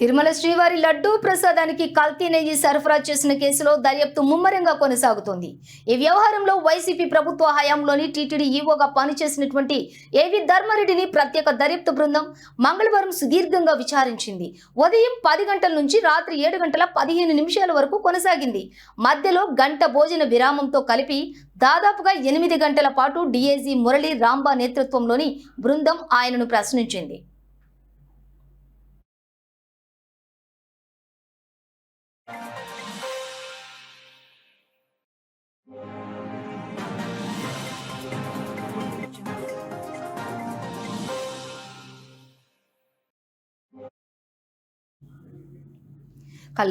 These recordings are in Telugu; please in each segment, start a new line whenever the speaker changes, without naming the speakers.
తిరుమల శ్రీవారి లడ్డూ ప్రసాదానికి కల్తీ నెయ్యి సరఫరా చేసిన కేసులో దర్యాప్తు ముమ్మరంగా కొనసాగుతోంది. ఈ వ్యవహారంలో వైసీపీ ప్రభుత్వ హయాంలోని టీటీడీ ఈవోగా పనిచేసినటువంటి ఏవి ధర్మారెడ్డిని ప్రత్యేక దర్యాప్తు బృందం మంగళవారం సుదీర్ఘంగా విచారించింది. ఉదయం పది గంటల నుంచి రాత్రి ఏడు గంటల పదిహేను నిమిషాల వరకు కొనసాగింది. మధ్యలో గంట భోజన విరామంతో కలిపి దాదాపుగా ఎనిమిది గంటల పాటు డీఏజీ మురళి రాంబా నేతృత్వంలోని బృందం ఆయనను ప్రశ్నించింది.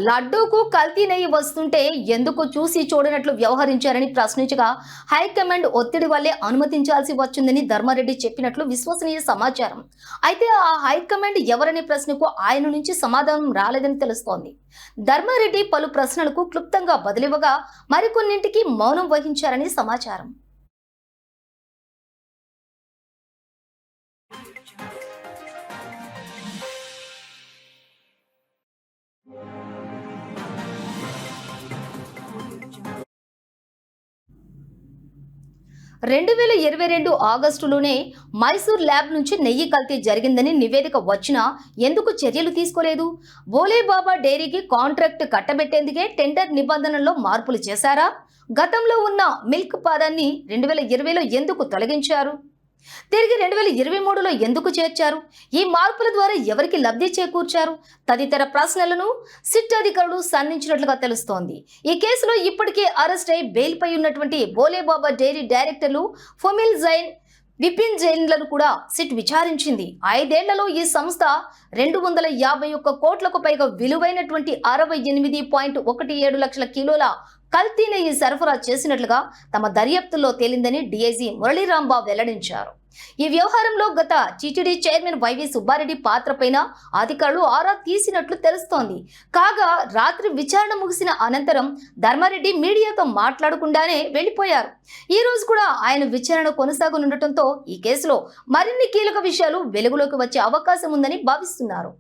లడ్డూకు కల్తీ నెయ్యి వస్తుంటే ఎందుకు చూసి చూడనట్లు వ్యవహరించారని ప్రశ్నించగా హైకమాండ్ ఒత్తిడి వల్లే అనుమతించాల్సి వచ్చిందని ధర్మారెడ్డి చెప్పినట్లు విశ్వసనీయ సమాచారం. అయితే ఆ హైకమాండ్ ఎవరనే ప్రశ్నకు ఆయన నుంచి సమాధానం రాలేదని తెలుస్తోంది. ధర్మారెడ్డి పలు ప్రశ్నలకు క్లుప్తంగా బదిలివ్వగా మరికొన్నింటికి మౌనం వహించారని సమాచారం. రెండు వేల ఇరవై రెండు ఆగస్టులోనే మైసూర్ ల్యాబ్ నుంచి నెయ్యి కల్తీ జరిగిందని నివేదిక వచ్చినా ఎందుకు చర్యలు తీసుకోలేదు? బోలేబాబా డైరీకి కాంట్రాక్ట్ కట్టబెట్టేందుకే టెండర్ నిబంధనల్లో మార్పులు చేశారా? గతంలో ఉన్న మిల్క్ పాదాన్ని రెండు వేల ఇరవైలో ఎందుకు తొలగించారు? తిరిగి రెండు వేల ఇరవై మూడులో ఎందుకు చేర్చారు? ఈ మార్పుల ద్వారా ఎవరికి లబ్ధి చేకూర్చారు? తదితర ప్రశ్నలను సిట్ అధికారులు సంధించినట్లుగా తెలుస్తోంది. ఈ కేసులో ఇప్పటికే అరెస్ట్ అయి బెయిల్పై ఉన్నటువంటి బోలేబాబా డైరీ డైరెక్టర్లు ఫొమిల్ జైన్ విపిన్ జైన్లను కూడా సిట్ విచారించింది. ఐదేళ్ళలో ఈ సంస్థ రెండు వందల యాభై ఒక్క కోట్లకు పైగా విలువైనటువంటి అరవై ఎనిమిది పాయింట్ ఒకటి ఏడు లక్షల కిలోల కల్తీ నెయ్యి సరఫరా చేసినట్లుగా తమ దర్యాప్తుల్లో తేలిందని డీఐజీ మురళీరాంబాబు వెల్లడించారు. ఈ వ్యవహారంలో గత టీటీడీ చైర్మన్ వైవి సుబ్బారెడ్డి పాత్రపైన అధికారులు ఆరా తీసినట్లు తెలుస్తోంది. కాగా రాత్రి విచారణ ముగిసిన అనంతరం ధర్మారెడ్డి మీడియాతో మాట్లాడకుండానే వెళ్ళిపోయారు. ఈ రోజు కూడా ఆయన విచారణ కొనసాగనుండటంతో ఈ కేసులో మరిన్ని కీలక విషయాలు వెలుగులోకి వచ్చే అవకాశం ఉందని భావిస్తున్నారు.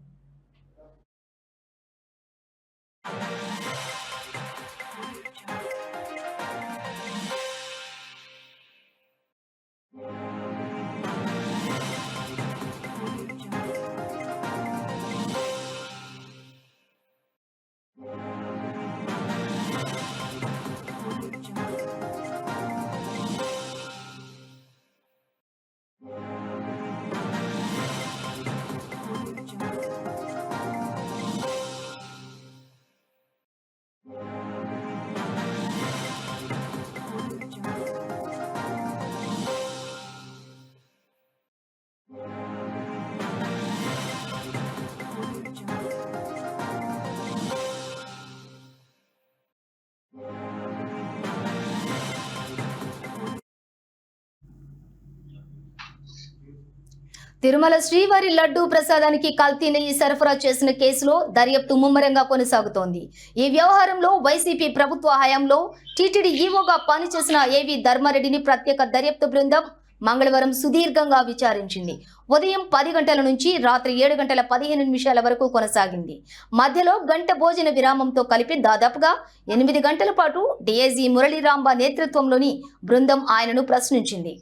తిరుమల శ్రీవారి లడ్డూ ప్రసాదానికి కల్తీ నెయ్యి సరఫరా చేసిన కేసులో దర్యాప్తు ముమ్మరంగా కొనసాగుతోంది. ఈ వ్యవహారంలో వైసీపీ ప్రభుత్వ హయాంలో టీటీడీ ఈవోగా పనిచేసిన ఏవి ధర్మారెడ్డిని ప్రత్యేక దర్యాప్తు బృందం మంగళవారం సుదీర్ఘంగా విచారించింది. ఉదయం పది గంటల నుంచి రాత్రి ఏడు గంటల పదిహేను నిమిషాల వరకు కొనసాగింది. మధ్యలో గంట భోజన విరామంతో కలిపి దాదాపుగా ఎనిమిది గంటల పాటు డిఐజీ మురళీరాంబా నేతృత్వంలోని బృందం ఆయనను ప్రశ్నించింది.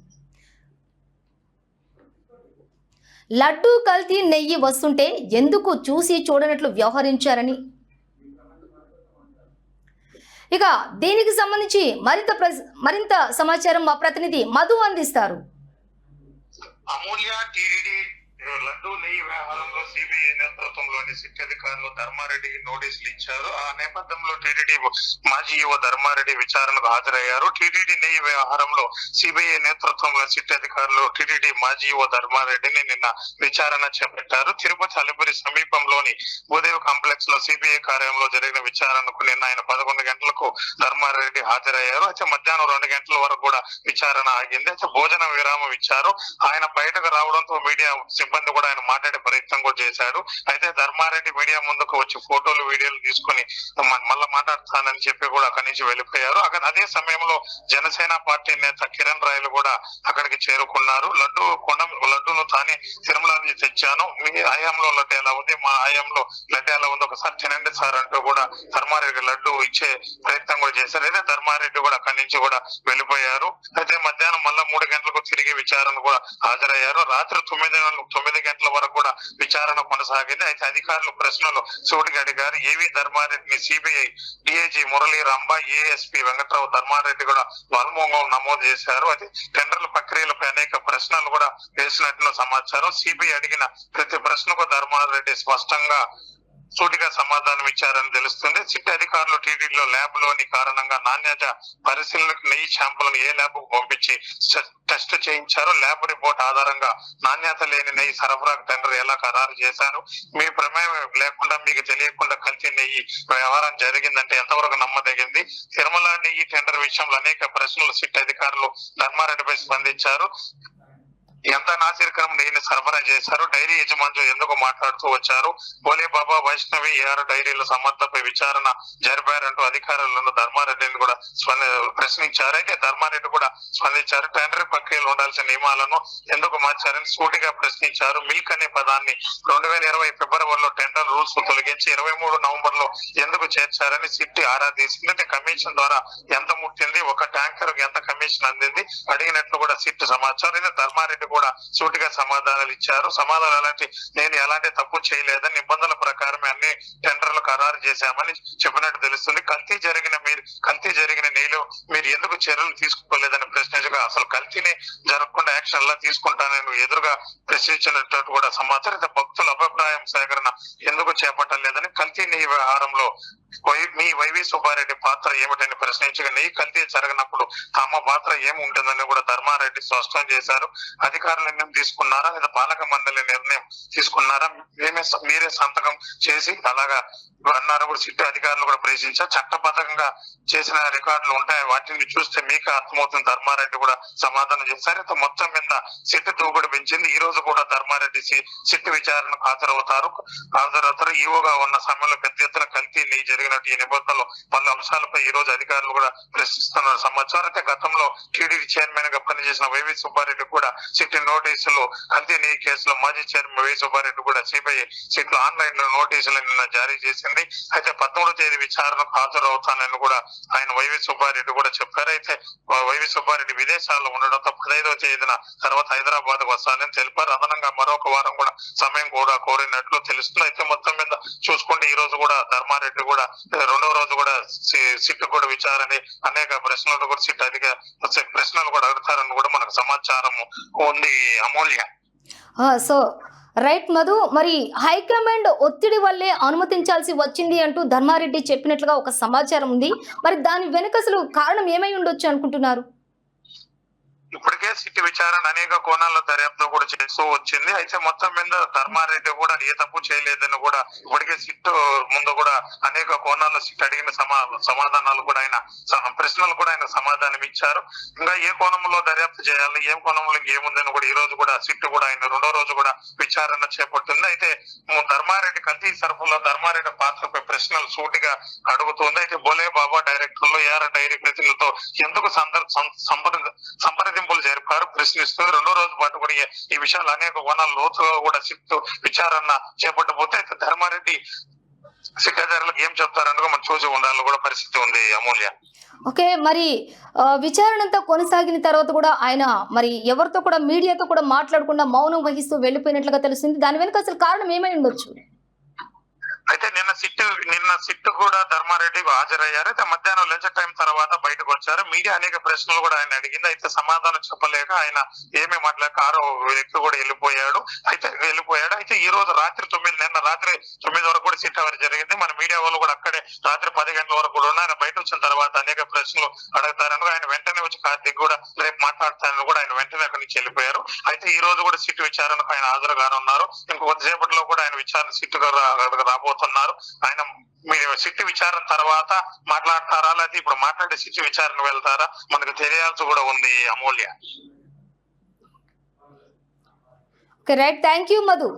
లడ్డూ కల్తీ నెయ్యి వస్తుంటే ఎందుకు చూసి చూడనట్లు వ్యవహరించారని? ఇక దీనికి సంబంధించి మరింత మరింత సమాచారం మా ప్రతినిధి మధు అందిస్తారు.
అమూల్య టీడీడీ లడ్డూ నెయ్యి వ్యవహారంలో సిబిఐ నేతృత్వంలోని సిట్ అధికారులు ధర్మారెడ్డి నోటీసులు ఇచ్చారు. ఆ నేపథ్యంలో టీటీడీ మాజీ యువ ధర్మారెడ్డి విచారణకు హాజరయ్యారు. టీటీడీ నెయ్యి వ్యవహారంలో సిబిఐ నేతృత్వంలో సిట్ అధికారులు టీటీడీ మాజీ యువ ధర్మారెడ్డిని నిన్న విచారణ చేపట్టారు. తిరుపతి అలిపురి సమీపంలోని భూదేవి కాంప్లెక్స్లో సిబిఐ కార్యంలో జరిగిన విచారణకు నిన్న ఆయన పదకొండు గంటలకు ధర్మారెడ్డి హాజరయ్యారు. అయితే మధ్యాహ్నం రెండు గంటల వరకు కూడా విచారణ ఆగింది. అయితే భోజన విరామం ఇచ్చారు. ఆయన బయటకు రావడంతో మీడియా సిబ్బంది కూడా ఆయన మాట్లాడే ప్రయత్నం కూడా చేశాడు అయితే ధర్మారెడ్డి మీడియా ముందుకు వచ్చి ఫోటోలు వీడియోలు తీసుకొని మళ్ళీ మళ్ళా మాట్లాడతానని చెప్పి కూడా అక్కడి నుంచి వెళ్ళిపోయారు. అక్కడ అదే సమయంలో జనసేన పార్టీ నేత కిరణ్ రాయలు కూడా అక్కడికి చేరుకున్నారు. లడ్డు కొండ లడ్డును తానే తిరుమల నుంచి తెచ్చాను. మీ హయాంలో లడ్డు ఎలా ఉంది? మా హయాంలో లడ్డు ఎలా ఉంది? ఒకసారి తినండి సార్ అంటూ కూడా ధర్మారెడ్డి లడ్డు ఇచ్చే ప్రయత్నం కూడా చేశారు. అయితే ధర్మారెడ్డి కూడా అక్కడి నుంచి కూడా వెళ్ళిపోయారు. అయితే మధ్యాహ్నం మళ్ళా మూడు గంటలకు తిరిగి విచారణ కూడా హాజరయ్యారు. రాత్రి తొమ్మిది తొమ్మిది గంటల వరకు కూడా విచారణ కొనసాగింది. అయితే అధికారులు ప్రశ్నలు సూటిగా అడిగారు AV ధర్మారెడ్డిని CBI DIG Murali Rambha ASP Venkatrao Dharmareddy కూడా వాల్మూంగం నమోదు చేశారు. అయితే టెండర్ల ప్రక్రియలపై అనేక ప్రశ్నలు కూడా వేసినట్లు సమాచారం. సిబిఐ అడిగిన ప్రతి ప్రశ్నకు ధర్మారెడ్డి స్పష్టంగా సూటిగా సమాధానం ఇచ్చారని తెలుస్తుంది. సిట్ అధికారులు టీడీలో ల్యాబ్లోని కారణంగా నాణ్యత పరిశీలనకు నెయ్యి శాంపుల్ను ఏ ల్యాబ్కు పంపించి టెస్ట్ చేయించారు ల్యాబ్ రిపోర్ట్ ఆధారంగా నాణ్యత లేని నెయ్యి సరఫరా టెండర్ ఎలా ఖరారు చేశారు? మీ ప్రమేయం లేకుండా మీకు తెలియకుండా కల్తీ నెయ్యి వ్యవహారం జరిగిందంటే ఎంతవరకు నమ్మదగింది? తిరుమల నెయ్యి టెండర్ విషయంలో అనేక ప్రశ్నలు సిట్ అధికారులు ధర్మారెడ్డిపై స్పందించారు. ఎంత కార్యక్రమం నేను సరఫరా చేశారు. డైరీ యజమానులు ఎందుకు మాట్లాడుతూ వచ్చారు? భోలే బాబా వైష్ణవి ఏఆర్ డైరీల సమర్థపై విచారణ జరిపారంటూ అధికారులను ధర్మారెడ్డిని కూడా ప్రశ్నించారు. అయితే ధర్మారెడ్డి కూడా స్పందించారు. టెండర్ ప్రక్రియలో ఉండాల్సిన నియమాలను ఎందుకు మార్చారని సూటిగా ప్రశ్నించారు. మిల్క్ అనే పదాన్ని రెండు వేల ఇరవై ఫిబ్రవరిలో టెండర్ రూల్స్ తొలగించి ఇరవై మూడు నవంబర్లో ఎందుకు చేర్చారని సిట్టి ఆరా తీసింది అంటే కమిషన్ ద్వారా ఎంత ముట్టింది? ఒక ట్యాంకర్ ఎంత కమిషన్ అందింది? అడిగినట్లు కూడా సిట్ సమాచారం. అయితే ధర్మారెడ్డి కూడా సూటిగా సమాధానాలు ఇచ్చారు. సమాధానం అలాంటి నేను ఎలాంటి తప్పు చేయలేదని నిబంధనల ప్రకారమే అన్ని టెండర్లు ఖరారు చేశామని చెప్పినట్టు తెలుస్తుంది. కల్తీ జరిగిన మీరు కల్తీ జరిగిన నీళ్ళు మీరు ఎందుకు చర్యలు తీసుకోలేదని ప్రశ్నించగా అసలు కల్తీని జరగకుండా యాక్షన్ ఎలా తీసుకుంటానని ఎదురుగా ప్రశ్నించినట్టు కూడా సమాచారం. భక్తుల అభిప్రాయం సేకరణ ఎందుకు చేపట్టలేదని కల్తీ నీ వ్యవహారంలో మీ వైవి సుబ్బారెడ్డి పాత్ర ఏమిటని ప్రశ్నించగా నెయ్యి కల్తీ జరగనప్పుడు తమ పాత్ర ఏమి ఉంటుందని కూడా ధర్మారెడ్డి స్పష్టం చేశారు. అధికారులు నిర్ణయం తీసుకున్నారా? లేదా పాలక మండలి నిర్ణయం తీసుకున్నారా? మేమే మీరే సంతకం చేసి అలాగా అన్నారు కూడా సిట్టు అధికారులు కూడా ప్రశ్నించారు. చట్టబద్ధంగా చేసిన రికార్డులు ఉంటాయి. వాటిని చూస్తే మీకు అర్థమవుతుంది. ధర్మారెడ్డి కూడా సమాధానం చేశారు అయితే మొత్తం మీద సిట్టు దూకుడు పెంచింది. ఈ రోజు కూడా ధర్మారెడ్డి సిట్ సిట్టు విచారణకు హాజరవుతారు. హాజరవుతారు. ఈవోగా ఉన్న సమయంలో పెద్ద ఎత్తున కల్తీ నెయ్యి జరిగినట్టు ఈ నిబంధనలు పలు అంశాలపై ఈ రోజు అధికారులు కూడా ప్రశ్నిస్తున్న సమాచారం. అయితే గతంలో టీడీపీ చైర్మన్గా పనిచేసిన వైవి సుబ్బారెడ్డి కూడా సిట్ నోటీసులు కల్తీ నెయ్యి కేసులో మాజీ చైర్మన్ వైవి సుబ్బారెడ్డి కూడా సిబిఐ సిట్ ఆన్లైన్లో నోటీసులు నిన్న జారీ చేసింది. అయితే పదమూడో తేదీ విచారణకు హాజరవుతానని కూడా ఆయన వైవి సుబ్బారెడ్డి కూడా చెప్పారు. అయితే వైవి సుబ్బారెడ్డి విదేశాల్లో ఉండడంతో పదహైదవ తేదీన తర్వాత హైదరాబాద్ వస్తానని తెలిపారు. అదనంగా మరొక వారం కూడా సమయం కూడా కోరినట్లు తెలుస్తుంది. అయితే మొత్తం మీద చూసుకుంటే ఈ రోజు కూడా ధర్మారెడ్డి కూడా రెండవ రోజు కూడా సి- సిట్ కూడా విచారణ అనేక ప్రశ్నలు కూడా సిట్ అధిక ప్రశ్నలు కూడా అడుగుతారని కూడా మనకు సమాచారం ఉంది అమూల్య.
ఆ, సో రైట్ మధు మరి హైకమాండ్ ఒత్తిడి వల్లే అనుమతించాల్సి వచ్చింది అంటూ ధర్మారెడ్డి చెప్పినట్లుగా ఒక సమాచారం ఉంది. మరి దాని వెనుక అసలు కారణం ఏమై ఉండొచ్చు అనుకుంటున్నారు?
ఇప్పటికే సిట్టి విచారణ అనేక కోణాల్లో దర్యాప్తు కూడా చేస్తూ వచ్చింది. అయితే మొత్తం మీద ధర్మారెడ్డి కూడా ఏ తప్పు చేయలేదని కూడా ఇప్పటికే సిట్ ముందు కూడా అనేక కోణాల్లో సిట్ అడిగిన సమా సమాధానాలు కూడా ఆయన ప్రశ్నలు కూడా ఆయన సమాధానం ఇచ్చారు. ఇంకా ఏ కోణంలో దర్యాప్తు చేయాలి ఏ కోణంలో ఏముందని కూడా ఈ రోజు కూడా సిట్ కూడా ఆయన రెండో రోజు కూడా విచారణ చేపడుతుంది అయితే ధర్మారెడ్డి కల్తీ సరఫులో ధర్మారెడ్డి పాత్రపై ప్రశ్నలు సూటిగా అడుగుతుంది. అయితే బోలే బాబా డైరెక్టర్లు ఏఆర్ డైరీ ప్రతినిధులతో ఎందుకు సందర్- సం- సంప్రద జరిపారు. ప్రశ్నిస్తుంది. రెండో రోజు పాటు కూడా ఈ- విషయాలు అనేక కోణాల లోతుగా కూడా చెప్తూ విచారణ చేపట్టబోతే అయితే ధర్మారెడ్డి సిట్టాదారులకు ఏం చెప్తారని మనం చూసి ఉండాలని కూడా పరిస్థితి ఉంది అమూల్య.
ఓకే మరి విచారణ అంతా కొనసాగిన తర్వాత కూడా ఆయన మరి ఎవరితో కూడా మీడియాతో కూడా మాట్లాడకుండా మౌనం వహిస్తూ వెళ్ళిపోయినట్లుగా తెలుస్తుంది దాని వెనుక అసలు కారణం ఏమై ఉండొచ్చు?
అయితే నిన్న సిట్ నిన్న సిట్ కూడా ధర్మారెడ్డి హాజరయ్యారు. అయితే మధ్యాహ్నం లంచ్ టైం తర్వాత బయటకు వచ్చారు. మీడియా అనేక ప్రశ్నలు కూడా ఆయన అడిగింది. అయితే సమాధానం చెప్పలేక ఆయన ఏమి మాట్లాడక ఆరో వ్యక్తి కూడా వెళ్ళిపోయాడు. అయితే వెళ్ళిపోయాడు. అయితే ఈ రోజు రాత్రి తొమ్మిది నిన్న రాత్రి తొమ్మిది వరకు కూడా సిట్ అవర్ జరిగింది. మన మీడియా వాళ్ళు కూడా అక్కడే రాత్రి పది గంటల వరకు కూడా ఉన్నారు. ఆయన బయట వచ్చిన తర్వాత అనేక ప్రశ్నలు అడుగుతారని ఆయన వెంటనే వచ్చి కార్తీక్ కూడా రేపు మాట్లాడతారని కూడా ఆయన వెంటనే అక్కడి నుంచి వెళ్ళిపోయారు. అయితే ఈ రోజు కూడా సిట్ విచారణకు ఆయన హాజరు కానున్నారు ఇంకొద్దిసేపట్లో కూడా ఆయన విచారణ సిట్ రాబోతున్నారు ఆయన మీరు సిట్ విచారణ తర్వాత మాట్లాడతారా? లేకపోతే ఇప్పుడు మాట్లాడే సిట్ విచారణ వెళ్తారా? మనకు తెలియాల్సి కూడా ఉంది Amulya.
Right thank you Madhu